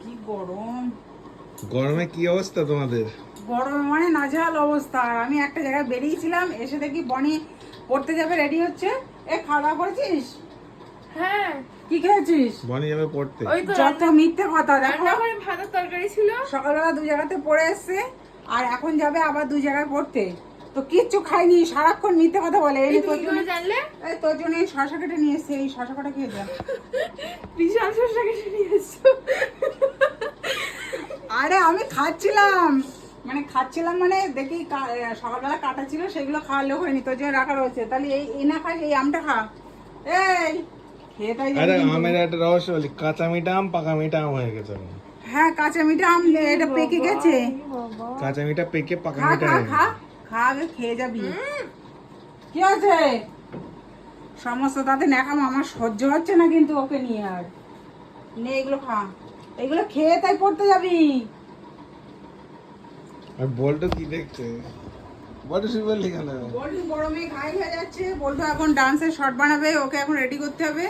কি গরম। গরমে কি অবস্থা তোমাদের? গরম মানে নাজেহাল অবস্থা। আর আমি একটা জায়গায় বেরিয়েছিলাম এসে দেখি বনি পড়তে যাবে রেডি হচ্ছে। এ খাওয়া দাওয়া করেছিস? হ্যাঁ। কি খেয়েছিস? বনি যাবে পড়তে। ওই তো যত মিথ্যে কথা দেখো। ভাতের তরকারি ছিল। সকালবেলা দু জায়গাতে পড়ে এসছে আর এখন যাবে আবার দুই জায়গায় পড়তে। তো কিচ্ছু খাইনি সারাক্ষণ মিথ্যে কথা বলে। এই তোর জন্য জানলে? এই তোর জন্য এই শশা কেটে নিয়ে এসছে এই শশা কটা খেয়ে যা বিশাল শশা কেটে নিয়ে এসছো। খাচ্ছিলাম। মানে খাচ্ছিলাম মানে দেখি কা- সকালবেলা কাটা ছিল সেগুলো খাওয়ালেও হয়নি। তোর জন্য রাখা রয়েছে তাহলে এই এই না খাস এই আমটা খা। এই খেয়ে তাই আরে আমের একটা রহস্য বলি কাঁচা মিঠা আম পাকা মিঠা আম হয়ে গেছে হ্যাঁ কাঁচা মিঠা আম এটা পেকে গেছে। কাঁচা মিঠা পেকে পাকা খা মিঠা খা খা খা আগে খেয়ে যাবি। কি আছে সমস্ত তাতে নেখাম আমার সহ্য হচ্ছে না কিন্তু ওকে নিয়ে আর। নে এগুলো খা। এগুলো খেয়ে তাই পড়তে যাবি। আর বলটো কি দেখছে? বলটো শুয়ে বললি কেন? বল্টু গরমে ঘাই হয়ে যাচ্ছে। বল্টু এখন ডান্সের শর্ট বানাবে ওকে এখন রেডি করতে হবে।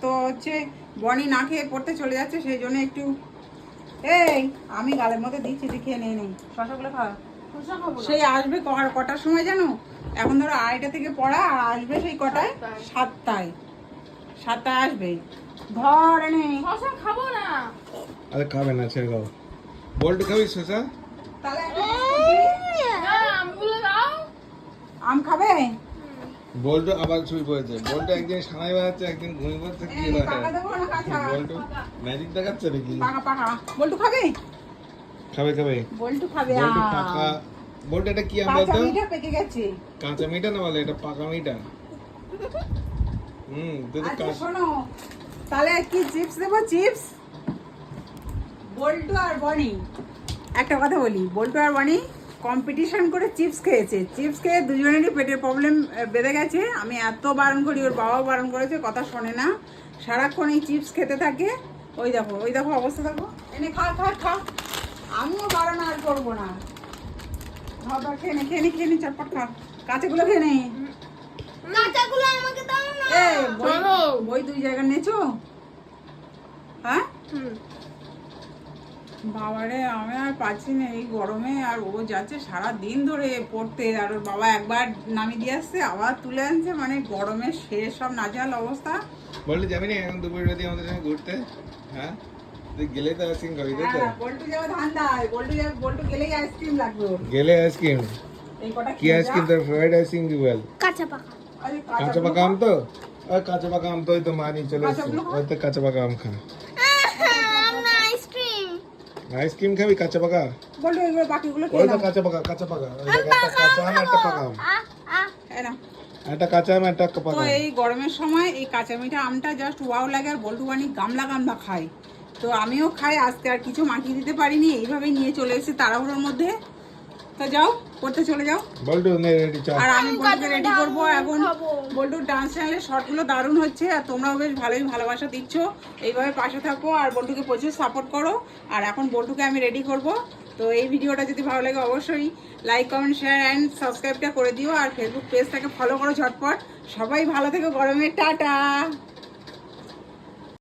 তো হচ্ছে বনি না খেয়ে পড়তে চলে যাচ্ছে সেই জন্য একটু এই আমি গালের মধ্যে দিচ্ছি তুই খেয়ে নেই নেই শশাগুলো খা। শসা খাব সেই আসবে ক- কটার সময় জানো? এখন ধরো আড়াইটা থেকে পড়া আর আসবে সেই কটায়? সাতটায়। সাতটায়। আসবে। ধর এনে। শসা খাব না। আরে খাবে না ছেড়ে দাও। বলটো খাবি শসা তাহলে একটা কাজ করবি? না আমগুলো দাও আম খাবে? বলটো আবার শুয়ে পড়েছে। বলটো একদিন সানাই বাজাচ্ছে একদিন ঘুমিয়ে পড়ছে কি বলটো ম্যাজিক দেখাচ্ছে নাকি? পাকা পাকা। বল্টু খাবে? খাবে খাবে। বল্টু খাবে বলটো পাকা। বলটো এটা কি আম কাঁচা মিঠা পেকে গেছে। কাঁচা মিঠা না বলে এটা পাকা মিঠা। হুম তো আচ্ছা কাঁচা। শোনো। তাহলে কি চিপস দেবো? চিপস বল্টু আর বনি। একটা কথা বলি বল্টু আর বনি কম্পিটিশন করে চিপস খেয়েছে। চিপস খেয়ে দুজনেরই পেটের প্রবলেম বেড়ে গেছে। আমি এত বারণ করি ওর বাবাও বারণ করেছে কথা শোনে না। সারাক্ষণ এই চিপস খেতে থাকে। ওই দেখো ওই দেখো অবস্থা দেখো। এনে খা খা খা। আমিও বারণ আর করব না। ধর খেয়ে নে খেয়ে নে খেয়ে নে চটপট খা। কাঁচাগুলো খেয়ে নে। কাঁচাগুলো আমাকে দাও না। এ বই বই দুই জায়গা নেছো হ্যাঁ? বাবারে আমি আর পাচ্ছি না এই গরমে আর ও যাচ্ছে সারা দিন ধরে পড়তে। আর ওর বাবা একবার নামিয়ে দিয়ে আসছে আবার তুলে আনছে মানে গরমে শেষ সব নাজেহাল অবস্থা। বললে যাবি না এখন দুপুর রাতে আমাদের সঙ্গে ঘুরতে? হ্যাঁ? তুই গেলে তো আইসক্রিম খাবি তাই তো? বল্টু যাবে ধান্দায়। বল্টু যাবে বল্টু গেলেই আইসক্রিম লাগবে গেলে আইসক্রিম? এই কটা কি আইসক্রিম তোর ফেভারিট আইসক্রিম কি বল কাঁচা পাকা। আরে কাঁচা পাকা আম তো? কাঁচা পাকা আম তো ওই তো মা নিয়ে চলে এসছে। ওই তো কাঁচা পাকা আম খা। আইসক্রিম খাবি কাঁচা পাকা? বলো এগুলো বাকিগুলো খেয়ে নাও। কাঁচা পাকা কাঁচা পাকা। একটা কাঁচা আম একটা পাকা আম। একটা কাঁচা আম একটা তো পাকা তো এই গরমের সময় এই কাঁচা মিঠা আমটা জাস্ট ওয়াও লাগে আর বল্টু বানি গামলা গামলা খায় তো আমিও খাই আজকে আর কিছু মাখিয়ে দিতে পারিনি এইভাবেই নিয়ে চলে এসেছি তাড়াহুড়োর মধ্যে। তো যাও পড়তে চলে যাও। বলটু রেডি চল। আর আমি বল্টুকে রেডি করব এখন। বল্টুর ডান্স চ্যানেলের শর্টগুলো দারুণ হচ্ছে আর তোমরাও বেশ ভালোই ভালোবাসা দিচ্ছ। এইভাবে পাশে থাকো আর বল্টুকে প্রচুর সাপোর্ট করো। আর এখন বল্টুকে আমি রেডি করব। তো এই ভিডিওটা যদি ভালো লাগে অবশ্যই লাইক কমেন্ট শেয়ার অ্যান্ড সাবস্ক্রাইবটা করে দিও। আর ফেসবুক পেজটাকে ফলো করো ঝটপট। সবাই ভালো থেকো গরমে। টাটা!